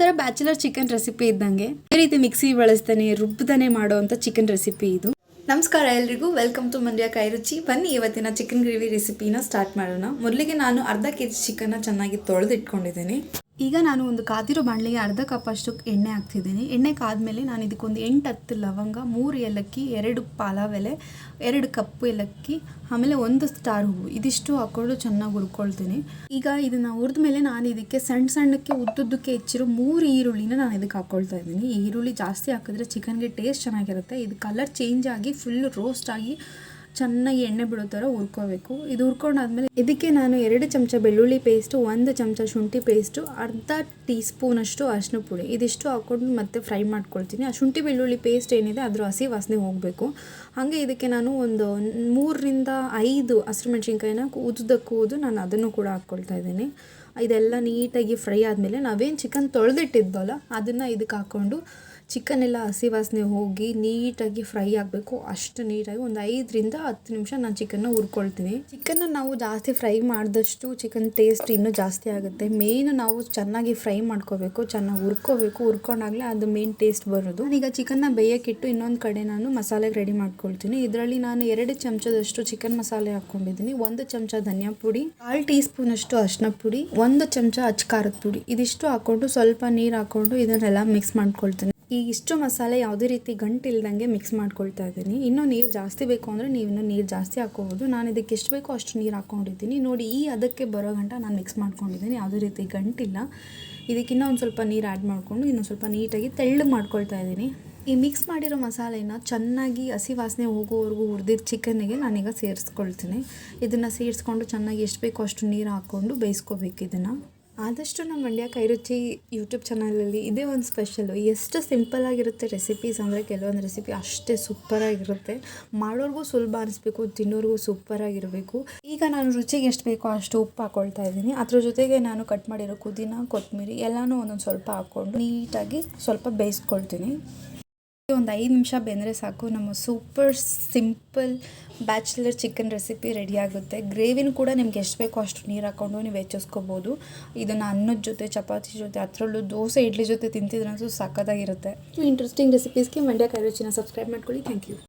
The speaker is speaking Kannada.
ಇದೊಂಥರ ಬ್ಯಾಚುಲರ್ ಚಿಕನ್ ರೆಸಿಪಿ ಇದ್ದಂಗೆ. ಈ ರೀತಿ ಮಿಕ್ಸಿ ಬಳಸ್ತಾನೆ ರುಬ್ಬದನೆ ಮಾಡುವಂಥ ಚಿಕನ್ ರೆಸಿಪಿ ಇದು. ನಮಸ್ಕಾರ ಎಲ್ರಿಗೂ. ವೆಲ್ಕಮ್ ಟು ಮಂಡ್ಯ ಕೈ ರುಚಿ. ಬನ್ನಿ ಇವತ್ತಿನ ಚಿಕನ್ ಗ್ರೇವಿ ರೆಸಿಪಿನ ಸ್ಟಾರ್ಟ್ ಮಾಡೋಣ. ಮೊದಲಿಗೆ ನಾನು ಅರ್ಧ ಕೆ ಜಿ ಚಿಕನ್ನ ಚೆನ್ನಾಗಿ ತೊಳೆದು ಇಟ್ಕೊಂಡಿದ್ದೀನಿ ಈಗ ನಾನು ಒಂದು ಕಾದಿರೋ ಬಾಣಲೆಗೆ ಅರ್ಧ ಕಪ್ ಅಷ್ಟು ಎಣ್ಣೆ ಹಾಕ್ತಿದ್ದೀನಿ. ಎಣ್ಣೆ ಕಾದ್ಮೇಲೆ ನಾನು ಇದಕ್ಕೊಂದು ಎಂಟು ಹತ್ತು ಲವಂಗ, ಮೂರು ಏಲಕ್ಕಿ, ಎರಡು ಪಾಲಾವೆಲೆ, ಎರಡು ಕಪ್ಪು ಏಲಕ್ಕಿ, ಆಮೇಲೆ ಒಂದು ಸ್ಟಾರ್ ಹೂವು ಇದಿಷ್ಟು ಹಾಕೊಂಡು ಚೆನ್ನಾಗಿ ಹುರ್ಕೊಳ್ತೀನಿ. ಈಗ ಇದನ್ನು ಹುರಿದ್ಮೇಲೆ ನಾನು ಇದಕ್ಕೆ ಸಣ್ಣ ಸಣ್ಣಕ್ಕೆ ಉದ್ದುದ್ದಕ್ಕೆ ಹೆಚ್ಚಿರೋ ಮೂರು ಈರುಳ್ಳಿನ ನಾನು ಇದಕ್ಕೆ ಹಾಕ್ಕೊಳ್ತಾ ಇದ್ದೀನಿ. ಈರುಳ್ಳಿ ಜಾಸ್ತಿ ಹಾಕಿದ್ರೆ ಚಿಕನ್ಗೆ ಟೇಸ್ಟ್ ಚೆನ್ನಾಗಿರುತ್ತೆ. ಇದು ಕಲರ್ ಚೇಂಜ್ ಆಗಿ ಫುಲ್ ರೋಸ್ಟ್ ಆಗಿ ಚೆನ್ನಾಗಿ ಎಣ್ಣೆ ಬಿಡೋ ಥರ ಹುರ್ಕೋಬೇಕು. ಇದು ಹುರ್ಕೊಂಡಾದ್ಮೇಲೆ ಇದಕ್ಕೆ ನಾನು ಎರಡು ಚಮಚ ಬೆಳ್ಳುಳ್ಳಿ ಪೇಸ್ಟು, ಒಂದು ಚಮಚ ಶುಂಠಿ ಪೇಸ್ಟು, ಅರ್ಧ ಟೀ ಸ್ಪೂನಷ್ಟು ಅರಿಶಿನ ಪುಡಿ. ಇದಿಷ್ಟು ಹಾಕ್ಕೊಂಡು ಮತ್ತೆ ಫ್ರೈ ಮಾಡ್ಕೊಳ್ತೀನಿ. ಆ ಶುಂಠಿ ಬೆಳ್ಳುಳ್ಳಿ ಪೇಸ್ಟ್ ಏನಿದೆ ಅದರ ಹಸಿ ವಾಸನೆ ಹೋಗಬೇಕು. ಹಾಗೆ ಇದಕ್ಕೆ ನಾನು ಒಂದು ಮೂರರಿಂದ ಐದು ಹಸಿರು ಮೆಣಸಿನ್ಕಾಯಿನ ಕೂದು ನಾನು ಅದನ್ನು ಕೂಡ ಹಾಕ್ಕೊಳ್ತಾ ಇದ್ದೀನಿ. ಇದೆಲ್ಲ ನೀಟಾಗಿ ಫ್ರೈ ಆದಮೇಲೆ ನಾವೇನು ಚಿಕನ್ ತೊಳೆದಿಟ್ಟಿದ್ವಲ್ಲ ಅದನ್ನು ಇದಕ್ಕೆ ಹಾಕ್ಕೊಂಡು ಚಿಕನ್ ಎಲ್ಲ ಹಸಿ ವಾಸನೆ ಹೋಗಿ ನೀಟಾಗಿ ಫ್ರೈ ಆಗಬೇಕು. ಅಷ್ಟು ನೀಟಾಗಿ ಒಂದು ಐದರಿಂದ ಹತ್ತು ನಿಮಿಷ ನಾನು ಚಿಕನ್ನ ಹುರ್ಕೊಳ್ತೀನಿ. ಚಿಕನ್ನ ನಾವು ಜಾಸ್ತಿ ಫ್ರೈ ಮಾಡಿದಷ್ಟು ಚಿಕನ್ ಟೇಸ್ಟ್ ಇನ್ನೂ ಜಾಸ್ತಿ ಆಗುತ್ತೆ. ಮೇಯ್ನ್ ನಾವು ಚೆನ್ನಾಗಿ ಫ್ರೈ ಮಾಡ್ಕೋಬೇಕು, ಚೆನ್ನಾಗಿ ಹುರ್ಕೋಬೇಕು. ಹುರ್ಕೊಂಡಾಗಲೇ ಅದು ಮೇನ್ ಟೇಸ್ಟ್ ಬರೋದು. ಈಗ ಚಿಕನ್ನ ಬೇಯಕ್ಕಿಟ್ಟು ಇನ್ನೊಂದು ಕಡೆ ನಾನು ಮಸಾಲೆಗೆ ರೆಡಿ ಮಾಡ್ಕೊಳ್ತೀನಿ. ಇದರಲ್ಲಿ ನಾನು ಎರಡು ಚಮಚದಷ್ಟು ಚಿಕನ್ ಮಸಾಲೆ ಹಾಕ್ಕೊಂಡಿದ್ದೀನಿ. ಒಂದು ಚಮಚ ಧನಿಯಾ ಪುಡಿ, ಕಾಲು ಟೀ ಸ್ಪೂನಷ್ಟು ಅರ್ಶಿನ ಪುಡಿ, ಒಂದು ಚಮಚ ಅಚ್ಚ ಖಾರದ ಪುಡಿ. ಇದಿಷ್ಟು ಹಾಕ್ಕೊಂಡು ಸ್ವಲ್ಪ ನೀರು ಹಾಕ್ಕೊಂಡು ಇದನ್ನೆಲ್ಲ ಮಿಕ್ಸ್ ಮಾಡ್ಕೊಳ್ತೀನಿ. ಈ ಇಷ್ಟು ಮಸಾಲೆ ಯಾವುದೇ ರೀತಿ ಗಂಟು ಇಲ್ದಂಗೆ ಮಿಕ್ಸ್ ಮಾಡ್ಕೊಳ್ತಾ ಇದ್ದೀನಿ. ಇನ್ನೂ ನೀರು ಜಾಸ್ತಿ ಬೇಕು ಅಂದರೆ ನೀವು ಇನ್ನೂ ನೀರು ಜಾಸ್ತಿ ಹಾಕೋಬೋದು ನಾನು ಇದಕ್ಕೆ ಎಷ್ಟು ಬೇಕೋ ಅಷ್ಟು ನೀರು ಹಾಕ್ಕೊಂಡಿದ್ದೀನಿ. ನೋಡಿ, ಈ ಅದಕ್ಕೆ ಬರೋ ಗಂಟ ನಾನು ಮಿಕ್ಸ್ ಮಾಡ್ಕೊಂಡಿದ್ದೀನಿ. ಯಾವುದೇ ರೀತಿ ಗಂಟಿಲ್ಲ ಇದಕ್ಕಿನ್ನೂ ಒಂದು ಸ್ವಲ್ಪ ನೀರು ಆ್ಯಡ್ ಮಾಡಿಕೊಂಡು ಇನ್ನೊಂದು ಸ್ವಲ್ಪ ನೀಟಾಗಿ ತೆಳ್ಳಗೆ ಮಾಡ್ಕೊಳ್ತಾ ಇದ್ದೀನಿ. ಈ ಮಿಕ್ಸ್ ಮಾಡಿರೋ ಮಸಾಲೆನ ಚೆನ್ನಾಗಿ ಹಸಿ ವಾಸನೆ ಹೋಗೋವರೆಗೂ ಹುರಿದಿದ್ದ ಚಿಕನ್ನಿಗೆ ನಾನೀಗ ಸೇರಿಸ್ಕೊಳ್ತೀನಿ. ಇದನ್ನು ಸೇರಿಸ್ಕೊಂಡು ಚೆನ್ನಾಗಿ ಎಷ್ಟು ಬೇಕೋ ಅಷ್ಟು ನೀರು ಹಾಕ್ಕೊಂಡು ಬೇಯಿಸ್ಕೋಬೇಕು ಇದನ್ನು. ಆದಷ್ಟು ನಮ್ಮ ಮಂಡ್ಯ ಕೈ ರುಚಿ ಯೂಟ್ಯೂಬ್ ಚಾನಲಲ್ಲಿ ಇದೇ ಒಂದು ಸ್ಪೆಷಲು. ಎಷ್ಟು ಸಿಂಪಲ್ ಆಗಿರುತ್ತೆ ರೆಸಿಪೀಸ್ ಅಂದರೆ ಕೆಲವೊಂದು ರೆಸಿಪಿ ಅಷ್ಟೇ ಸೂಪರಾಗಿರುತ್ತೆ ಮಾಡೋರ್ಗೂ ಸುಲಭ ಅನಿಸ್ಬೇಕು, ತಿನ್ನೋರ್ಗೂ ಸೂಪರಾಗಿರಬೇಕು ಈಗ ನಾನು ರುಚಿಗೆ ಎಷ್ಟು ಬೇಕೋ ಅಷ್ಟು ಉಪ್ಪು ಹಾಕ್ಕೊಳ್ತಾ ಇದ್ದೀನಿ. ಅದ್ರ ಜೊತೆಗೆ ನಾನು ಕಟ್ ಮಾಡಿರೋ ಕುದಿನ ಕೊತ್ತಂಬರಿ ಎಲ್ಲನೂ ಒಂದೊಂದು ಸ್ವಲ್ಪ ಹಾಕ್ಕೊಂಡು ನೀಟಾಗಿ ಸ್ವಲ್ಪ ಬೇಯಿಸ್ಕೊಳ್ತೀನಿ. ಒಂದು ಐದು ನಿಮಿಷ ಬೆಂದರೆ ಸಾಕು. ನಮ್ಮ super simple bachelor chicken recipe ready ಆಗುತ್ತೆ. ಗ್ರೇವಿನೂ ಕೂಡ ನಿಮ್ಗೆ ಎಷ್ಟು ಬೇಕೋ ಅಷ್ಟು ನೀರು ಹಾಕ್ಕೊಂಡು ನೀವು ಹೆಚ್ಚಿಸ್ಕೋಬೋದು. ಇದನ್ನು ಅನ್ನದ ಜೊತೆ, ಚಪಾತಿ ಜೊತೆ, ಅದರಲ್ಲೂ ದೋಸೆ, ಇಡ್ಲಿ ಜೊತೆ ತಿಂತಿದ್ರಂತೂ ಸಕ್ಕತ್ತಾಗಿರುತ್ತೆ ಇಂಟ್ರೆಸ್ಟಿಂಗ್ ರೆಸಿಪೀಸ್ಗೆ ಮಂಡ್ಯ ಕೈ ಸಬ್ಸ್ಕ್ರೈಬ್ ಮಾಡ್ಕೊಳ್ಳಿ. Thank you